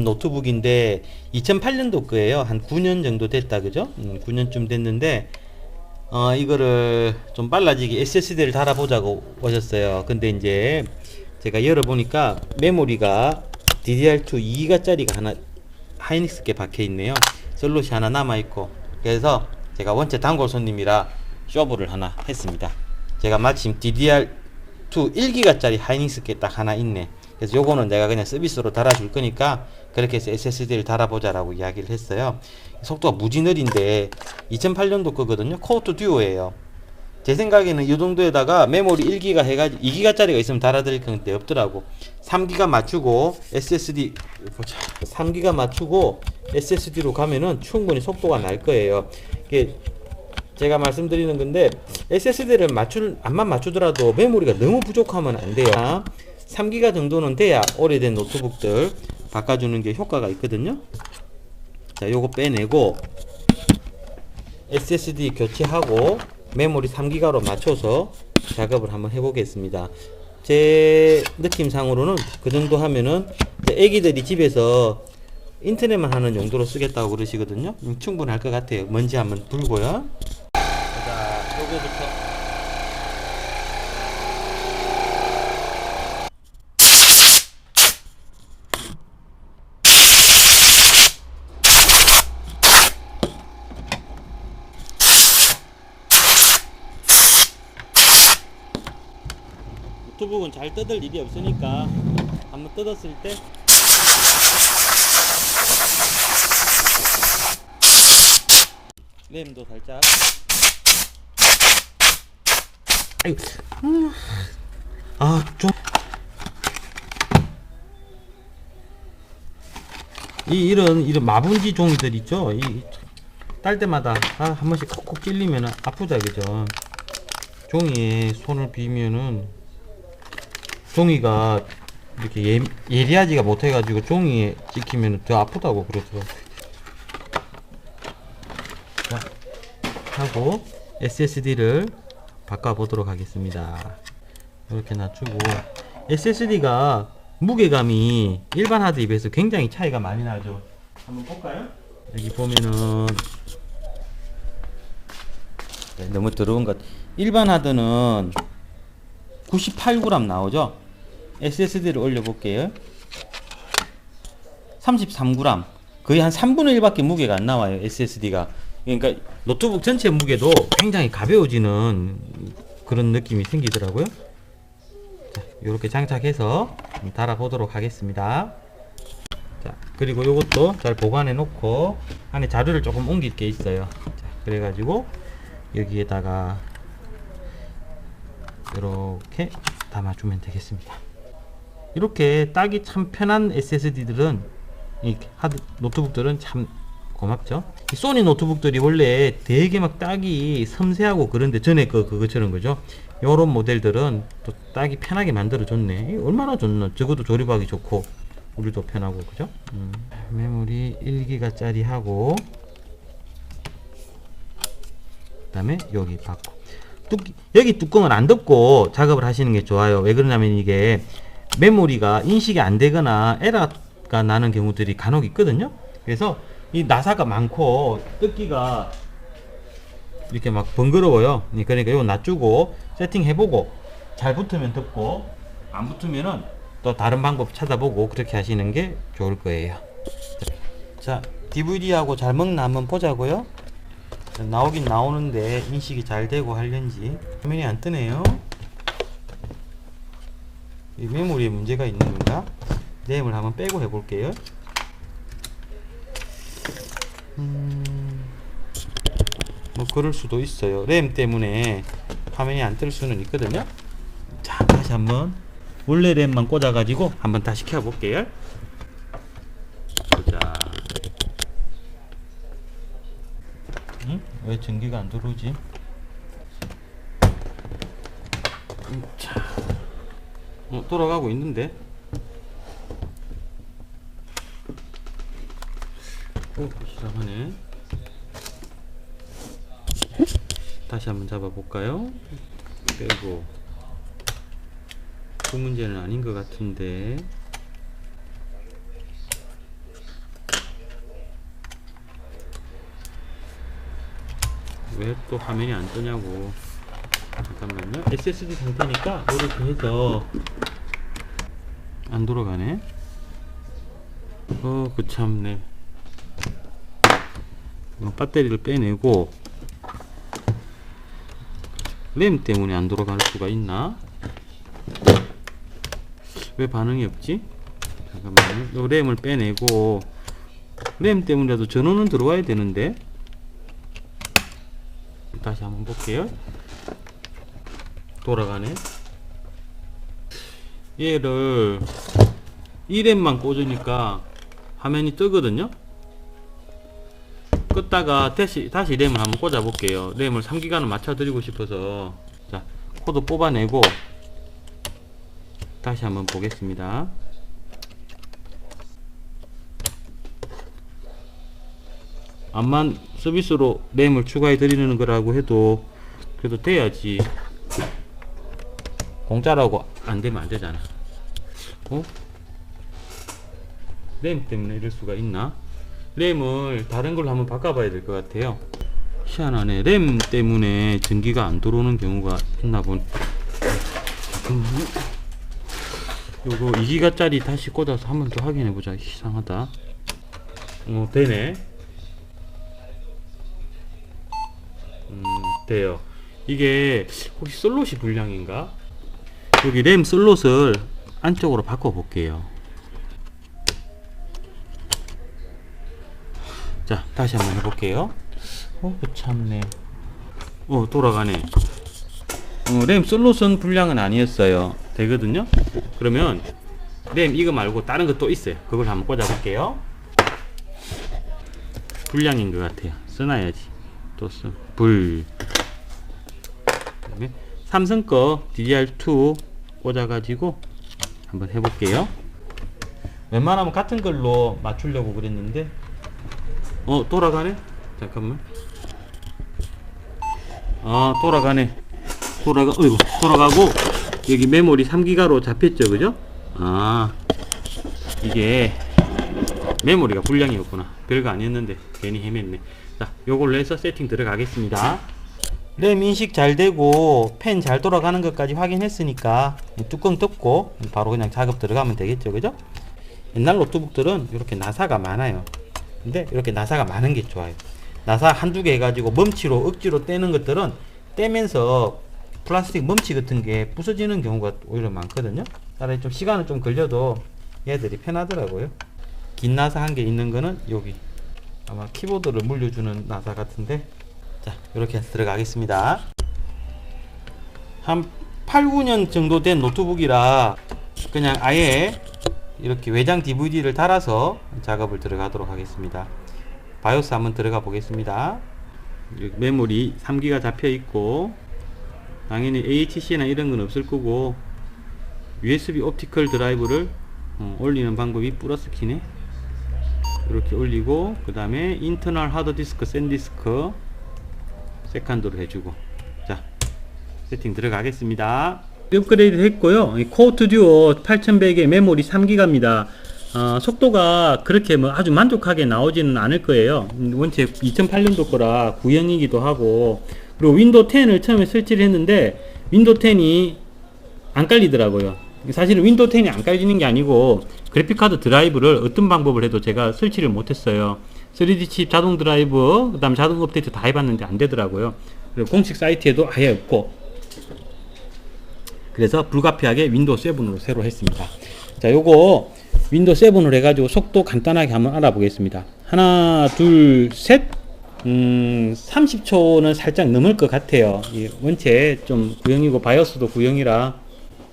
있는 노트북인데 2008년도 거예요. 한 9년 정도 됐다 그죠? 음, 9년쯤 됐는데 어 이거를 좀 빨라지게 SSD를 달아보자고 오셨어요. 근데 이제 제가 열어보니까 메모리가 DDR2 2기가짜리가 하나 하이닉스께 박혀 있네요. 슬롯이 하나 남아 있고 그래서 제가 원체 단골 손님이라 쇼부를 하나 했습니다. 제가 마침 DDR2 1기가짜리 하이닉스께 딱 하나 있네. 그래서 요거는 내가 그냥 서비스로 달아줄 거니까 그렇게 해서 SSD를 달아보자라고 이야기를 했어요. 속도가 무지 느린데 2008년도 거거든요. 코어투 듀오예요. 제 생각에는 이 정도에다가 메모리 1기가 해가지고 2기가짜리가 있으면 달아드릴 건데 없더라고. 3기가 맞추고 SSD 보자. 3기가 맞추고 SSD로 가면은 충분히 속도가 날 거예요. 이게 제가 말씀드리는 건데 SSD를 맞출 안만 맞추더라도 메모리가 너무 부족하면 안 돼요. 3기가 정도는 돼야 오래된 노트북들 바꿔주는 게 효과가 있거든요. 자, 요거 빼내고 SSD 교체하고 메모리 3기가로 맞춰서 작업을 한번 해보겠습니다. 제 느낌상으로는 그 정도 하면은 애기들이 집에서 인터넷만 하는 용도로 쓰겠다고 그러시거든요. 음, 충분할 것 같아요. 먼지 한번 불고요. 자, 요거부터 노트북은 잘 뜯을 일이 없으니까 한번 뜯었을 때. 램도 살짝. 아유. 음. 아좀. 이 이런 이런 마분지 종이들 있죠? 이 딸 때마다 아, 한 번씩 콕콕 찔리면 아프다 그죠? 종이에 손을 비면은 종이가 이렇게 예, 예리하지가 못해가지고 종이에 찍히면 더 아프다고 그러더라고. 자, 하고 SSD를 바꿔보도록 하겠습니다. 이렇게 낮추고 SSD가 무게감이 일반 하드에 비해서 굉장히 차이가 많이 나죠. 한번 볼까요? 여기 보면은 네, 너무 더러운 것. 일반 하드는 98g 나오죠? SSD를 올려볼게요. 33g. 거의 한 3분의 1밖에 무게가 안 나와요, SSD가. 그러니까 노트북 전체 무게도 굉장히 가벼워지는 그런 느낌이 생기더라고요. 자, 이렇게 장착해서 달아보도록 하겠습니다. 자, 그리고 이것도 잘 보관해 놓고 안에 자료를 조금 옮길 게 있어요. 자, 그래가지고 여기에다가 이렇게 담아주면 되겠습니다. 이렇게 따기 참 편한 SSD들은 이 하드 노트북들은 참 고맙죠. 이 소니 노트북들이 원래 되게 막 따기 섬세하고 그런데 전에 그 그것처럼 그죠. 요런 모델들은 또 따기 편하게 만들어 줬네. 얼마나 좋나. 적어도 조립하기 좋고 우리도 편하고 그죠. 음. 메모리 1기가 짜리 하고 그 다음에 여기 받고 뚜, 여기 뚜껑을 안 덮고 작업을 하시는 게 좋아요. 왜 그러냐면 이게 메모리가 인식이 안 되거나 에러가 나는 경우들이 간혹 있거든요. 그래서 이 나사가 많고 뜯기가 이렇게 막 번거로워요. 예, 그러니까 이거 놔주고 세팅해보고 잘 붙으면 덮고 안 붙으면은 또 다른 방법 찾아보고 그렇게 하시는 게 좋을 거예요. 자, DVD하고 잘 먹나 한번 보자고요. 나오긴 나오는데 인식이 잘 되고 하려는지 화면이 안 뜨네요. 이 메모리에 문제가 있는 건가? 램을 한번 빼고 해볼게요. 음, 뭐 그럴 수도 있어요. 램 때문에 화면이 안 뜰 수는 있거든요. 자, 다시 한번 원래 램만 꽂아 가지고 한번 다시 켜볼게요. 보자. 응? 왜 전기가 안 들어오지? 음, 자, 어, 돌아가고 있는데. 어, 이상하네. 다시 한번 잡아볼까요? 빼고. 그 문제는 아닌 것 같은데. 왜 또 화면이 안 뜨냐고. 잠깐만요. SSD 상태니까 이렇게 해서 안 돌아가네. 어 그참네. 배터리를 빼내고 램 때문에 안 돌아갈 수가 있나? 왜 반응이 없지? 잠깐만요. 요 램을 빼내고 램 때문에라도 전원은 들어와야 되는데 볼게요. 돌아가네. 얘를 이 램만 꽂으니까 화면이 뜨거든요. 껐다가 다시 다시 램을 한번 꽂아 볼게요. 램을 3기가는 맞춰 드리고 싶어서. 자 코드 뽑아내고 다시 한번 보겠습니다. 암만 서비스로 램을 추가해 드리는 거라고 해도 그래도 돼야지. 공짜라고 안 되면 안 되잖아. 어? 램 때문에 이럴 수가 있나? 램을 다른 걸로 한번 바꿔봐야 될 것 같아요. 희한하네. 램 때문에 전기가 안 들어오는 경우가 있나 본. 요거 2기가짜리 다시 꽂아서 한 번 더 확인해 보자. 이상하다. 어 되네. 음 돼요 이게 혹시 솔롯이 불량인가? 여기 램 솔롯을 안쪽으로 바꿔 볼게요. 자 다시 한번 해볼게요. 어 참네. 어 돌아가네. 어, 램 솔롯은 불량은 아니었어요. 되거든요? 그러면 램 이거 말고 다른 거또 있어요. 그걸 한번 꽂아 볼게요. 불량인 것 같아요. 써놔야지. 그다음에 삼성 거 DDR2 꽂아 가지고 한번 해볼게요. 웬만하면 같은 걸로 맞추려고 그랬는데. 어 돌아가네? 잠깐만. 아 돌아가네. 돌아가 어이구 돌아가고 여기 메모리 3기가로 잡혔죠 그죠? 아 이게 메모리가 불량이었구나. 별거 아니었는데 괜히 헤맸네. 자 요걸로 해서 세팅 들어가겠습니다 램 인식 잘 되고 펜 잘 돌아가는 것까지 확인했으니까 뚜껑 덮고 바로 그냥 작업 들어가면 되겠죠. 그죠? 옛날 노트북들은 이렇게 나사가 많아요. 근데 이렇게 나사가 많은 게 좋아요. 나사 한두 개 해가지고 멈치로 억지로 떼는 것들은 떼면서 플라스틱 멈치 같은 게 부서지는 경우가 오히려 많거든요. 따라서 좀 시간은 좀 걸려도 얘들이 편하더라고요. 긴 나사 한 개 있는 거는 여기 아마 키보드를 물려주는 나사 같은데 자 이렇게 들어가겠습니다 한 8, 9년 정도 된 노트북이라 그냥 아예 이렇게 외장 DVD를 달아서 작업을 들어가도록 하겠습니다. 바이오스 한번 들어가 보겠습니다. 메모리 3기가 잡혀 있고 당연히 AHC나 이런 건 없을 거고 USB 옵티컬 드라이브를 어, 올리는 방법이 플러스 키네. 이렇게 올리고 그 다음에 인터널 하드디스크 샌디스크 세컨드로 해주고 자 세팅 들어가겠습니다. 업그레이드 했고요. 코어트 듀오 8100의 메모리 3기가입니다. 어, 속도가 그렇게 뭐 아주 만족하게 나오지는 않을 거예요. 음, 원체 2008년도 거라 구형이기도 하고 그리고 윈도우 10을 처음에 설치를 했는데 윈도우 10이 안 깔리더라고요. 사실은 윈도우 10이 안 깔리는 게 아니고 그래픽카드 드라이브를 어떤 방법을 해도 제가 설치를 못했어요. 3D 칩 자동 드라이브, 그 다음 자동 업데이트 다 해봤는데 안 되더라고요. 그리고 공식 사이트에도 아예 없고 그래서 불가피하게 윈도우 7으로 새로 했습니다. 자, 요거 윈도우 7으로 해가지고 속도 간단하게 한번 알아보겠습니다. 하나, 둘, 셋. 음, 30초는 살짝 넘을 것 같아요. 이 원체 좀 구형이고 바이오스도 구형이라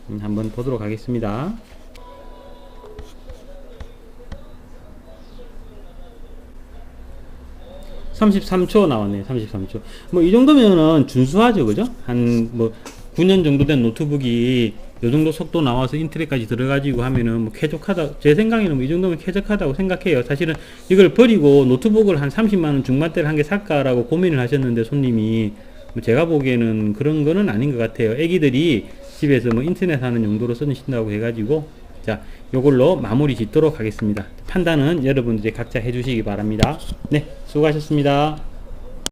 음, 한번 보도록 하겠습니다. (33초) 나왔네요 (33초) 뭐 이 정도면은 준수하죠 그죠? 한 뭐 9년 정도 된 노트북이 요 정도 속도 나와서 인터넷까지 들어가지고 하면은 뭐 쾌적하다 제 생각에는 뭐 이 정도면 쾌적하다고 생각해요. 사실은 이걸 버리고 노트북을 한 30만원 중반대를 한 개 살까라고 고민을 하셨는데 손님이 뭐 제가 보기에는 그런 거는 아닌 것 같아요. 애기들이 집에서 뭐 인터넷 하는 용도로 쓰신다고 해가지고 자 요걸로 마무리 짓도록 하겠습니다. 판단은 여러분들이 각자 해주시기 바랍니다. 네 수고하셨습니다